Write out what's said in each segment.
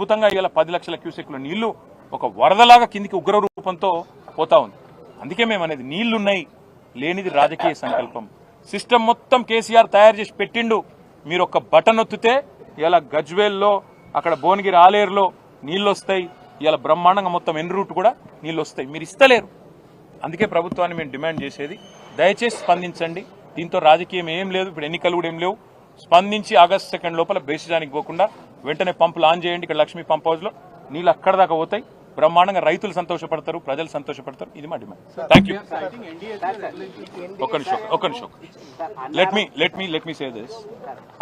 అద్భుతంగా ఇవాళ పది లక్షల క్యూసెక్ల నీళ్ళు ఒక వరదలాగా కిందికి ఉగ్ర రూపంతో పోతా ఉంది. అందుకే మేము అనేది నీళ్ళున్నాయి లేనిది రాజకీయ సంకల్పం. సిస్టమ్ మొత్తం కేసీఆర్ తయారు చేసి పెట్టిండు. మీరు ఒక బటన్ ఒత్తితే ఇలా గజ్వేల్లో అక్కడ భువనగిరి ఆలేరులో నీళ్ళు వస్తాయి ఇలా బ్రహ్మాండంగా మొత్తం ఎన్ రూట్ కూడా నీళ్ళు వస్తాయి మీరు ఇస్తలేరు. అందుకే ప్రభుత్వాన్ని మేము డిమాండ్ చేసేది దయచేసి స్పందించండి. దీంతో రాజకీయం ఏం లేదు. ఇప్పుడు ఎన్నికలు కూడా ఏం లేవు. స్పందించి ఆగస్ట్ సెకండ్ లోపల బేసిజానికి పోకుండా వెంటనే పంపులు ఆన్ చేయండి. ఇక్కడ లక్ష్మీ పంప్ హౌస్లో నీళ్ళు అక్కడ దాకా పోతాయి. బ్రహ్మాండంగా రైతులు సంతోషపడతారు ప్రజలు సంతోషపడతారు. ఇది మా demand.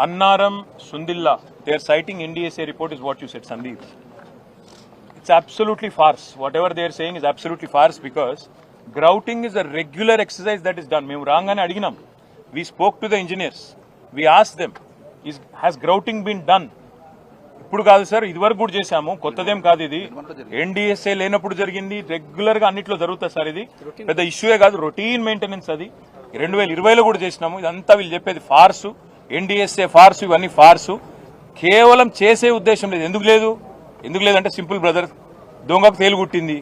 Annaram Sundilla there report is what you said Sandeep it's absolutely farce whatever they are saying is absolutely farce because grouting is a regular exercise that is done మేము రాగానే అడిగినాం we spoke to the engineers we ask them has grouting been done ఇప్పుడు కాదు sir ఇదివరకు కూడా చేశాము. కొత్తదేం కాదు ఇది. ఎన్డీఎస్ఏ లేనప్పుడు జరిగింది. రెగ్యులర్గా అన్నిట్లో జరుగుతుంది సార్ ఇది. పెద్ద ఇష్యూయే కాదు రొటీన్ మెయింటెనెన్స్ అది. రెండు వేల ఇరవైలో కూడా చేసినాము. ఇదంతా వీళ్ళు చెప్పేది ఫార్సు. ఎన్డీఎస్ఏ ఫార్సు ఇవన్నీ ఫార్సు. కేవలం చేసే ఉద్దేశం లేదు. ఎందుకు లేదు? ఎందుకు లేదంటే సింపుల్ బ్రదర్ దొంగకు తేలుగుట్టింది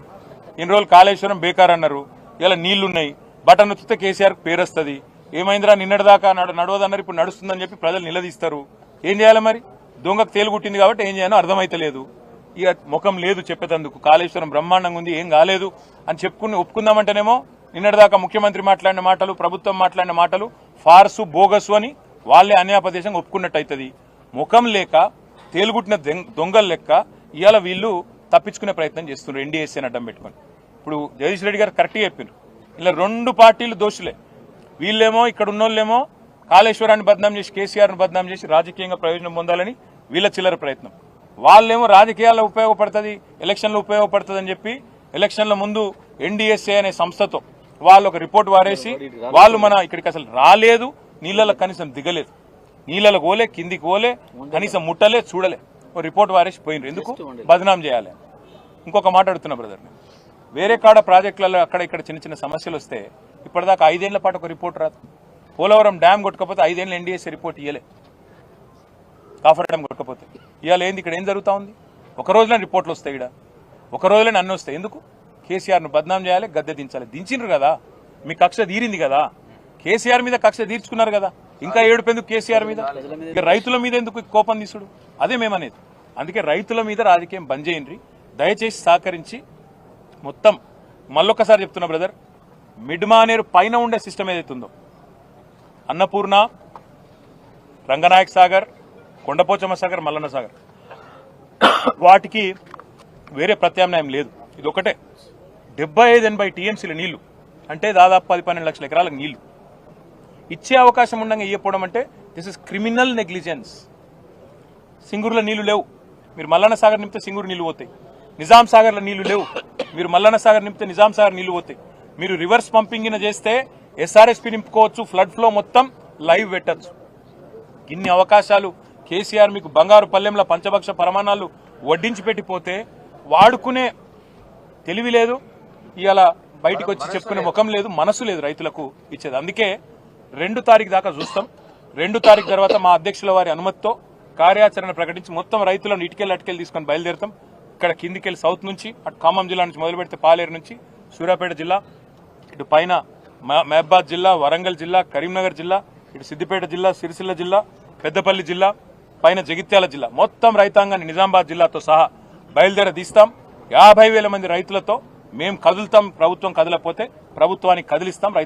ఇన్ని రోజులు కాళేశ్వరం బేకార్ అన్నారు. ఇలా నీళ్ళున్నాయి. బటన్ వచ్చితే కేసీఆర్ పేరు వస్తుంది ఏమైందిరా? నిన్నటిదాకా నడవదన్నారు. ఇప్పుడు నడుస్తుందని చెప్పి ప్రజలు నిలదీస్తారు. ఏం చేయాలి మరి? దొంగకు తేలుగుట్టింది కాబట్టి ఏం చేయాలో అర్థమైతలేదు. ఇక ముఖం లేదు చెప్పేటందుకు. కాళేశ్వరం బ్రహ్మాండంగా ఉంది ఏం కాలేదు అని చెప్పుకుని ఒప్పుకుందామంటేనేమో నిన్నటిదాకా ముఖ్యమంత్రి మాట్లాడిన మాటలు ప్రభుత్వం మాట్లాడిన మాటలు ఫార్సు బోగసు అని వాళ్ళే అన్యాపదేశంగా ఒప్పుకున్నట్టు అవుతుంది ముఖం లేక తేలుగుట్టిన దెం- దొంగల లెక్క ఇవాళ వీళ్ళు తప్పించుకునే ప్రయత్నం చేస్తున్నారు ఎన్డీఎస్సీని అడ్డం పెట్టుకొని. ఇప్పుడు జగదీష్ రెడ్డి గారు కరెక్ట్గా చెప్పారు ఇలా రెండు పార్టీలు దోషులే. వీళ్ళేమో ఇక్కడ ఉన్నోళ్ళేమో కాళేశ్వరాన్ని బద్నాం చేసి కేసీఆర్ను బద్నాం చేసి రాజకీయంగా ప్రయోజనం పొందాలని వీళ్ళ చిల్లర ప్రయత్నం. వాళ్ళేమో రాజకీయాల్లో ఉపయోగపడుతుంది ఎలక్షన్లో ఉపయోగపడుతుంది అని చెప్పి ఎలక్షన్ల ముందు ఎన్డీఎస్ఏ అనే సంస్థతో వాళ్ళు ఒక రిపోర్ట్ వారేసి వాళ్ళు మన ఇక్కడికి అసలు రాలేదు నీళ్ళలో కనీసం దిగలేదు. నీళ్ళలో పోలే కిందికి పోలే కనీసం ముట్టలే చూడలే. ఓ రిపోర్ట్ వారేసి పోయినరు ఎందుకు? బదనాం చేయాలి ఇంకొక మాట అడుగుతున్నా బ్రదర్ నేను. వేరే కాడ ప్రాజెక్టులలో అక్కడ ఇక్కడ చిన్న చిన్న సమస్యలు వస్తే ఇప్పటిదాకా ఐదేళ్ళ పాటు ఒక రిపోర్ట్ రాదు. పోలవరం డ్యామ్ కొట్టకపోతే ఐదేళ్ళు ఎన్డీఎస్ఏ రిపోర్ట్ ఇయ్యలే. కాఫర్ డ్యామ్ కొట్టకపోతే. ఇవాళ ఏంది? ఇక్కడ ఏం జరుగుతా ఉంది? ఒక రోజులో రిపోర్ట్లు వస్తాయి ఇక్కడ ఒక రోజులో అన్ని వస్తాయి. ఎందుకు? కేసీఆర్ను బద్నాం చేయాలి గద్దె దించాలి. దించిండ్రు కదా. మీ కక్ష తీరింది కదా. కేసీఆర్ మీద కక్ష తీర్చుకున్నారు కదా. ఇంకా ఏడుపెందుకు కేసీఆర్ మీద? ఇక రైతుల మీద ఎందుకు కోపం తీసుడు? అదే మేమనేది. అందుకే రైతుల మీద రాజకీయం బంద్ చేయండి. దయచేసి సహకరించి మొత్తం మళ్ళొక్కసారి చెప్తున్నా బ్రదర్. మిడ్మానేరు పైన ఉండే సిస్టమ్ ఏదైతుందో ఉందో అన్నపూర్ణ రంగనాయక్ సాగర్ కొండపోచమ్మ సాగర్ మల్లన్న సాగర్. వాటికి వేరే ప్రత్యామ్నాయం లేదు. ఇది ఒకటే డెబ్బై ఐదు ఎనభై టీఎంసీల నీళ్ళు. అంటే దాదాపు పది పన్నెండు లక్షల ఎకరాలకు నీళ్ళు. ఇచ్చే అవకాశం ఉండగా ఇవ్వకపోవడం అంటే దిస్ ఇస్ క్రిమినల్ నెగ్లిజెన్స్ సింగూరులో నీళ్ళు లేవు. మీరు మల్లన్న సాగర్ నింపితే సింగూరు నీళ్ళు పోతాయి. నిజాం సాగర్లో నీళ్ళు లేవు. మీరు మల్లన్న సాగర్ నింపితే నిజాం సాగర్ నీళ్ళు పోతాయి. మీరు రివర్స్ పంపింగ్ చేస్తే ఎస్ఆర్ఎస్పీ నింపుకోవచ్చు ఫ్లడ్ ఫ్లో మొత్తం లైవ్ పెట్టచ్చు. ఇన్ని అవకాశాలు కేసీఆర్ మీకు బంగారు పల్లెంలో పంచభక్ష ప్రమాణాలు వడ్డించి పెట్టిపోతే వాడుకునే తెలివి లేదు. ఇవాళ బయటికి వచ్చి చెప్పుకునే ముఖం లేదు మనసు లేదు రైతులకు ఇచ్చేది. అందుకే రెండు తారీఖు దాకా చూస్తాం. రెండు తారీఖు తర్వాత మా అధ్యక్షుల వారి అనుమతితో కార్యాచరణ ప్రకటించి మొత్తం రైతులను ఇటుకెళ్ళి అటుకెళ్ళి తీసుకొని బయలుదేరుతాం. ఇక్కడ కిందికెళ్ళి సౌత్ నుంచి అటు ఖమ్మం జిల్లా నుంచి మొదలు పెడితే పాలేరు నుంచి సూర్యాపేట జిల్లా ఇటు పైన మహబాద్ జిల్లా వరంగల్ జిల్లా కరీంనగర్ జిల్లా ఇటు సిద్దిపేట జిల్లా సిరిసిల్ల జిల్లా పెద్దపల్లి జిల్లా పైన జగిత్యాల జిల్లా. మొత్తం రైతాంగాన్ని నిజామాబాద్ జిల్లాతో సహా బయలుదేర తీస్తాం. యాభై వేల మంది రైతులతో మేము కదులుతాం. ప్రభుత్వం కదలకపోతే ప్రభుత్వానికి కదిలిస్తాం. రైతులు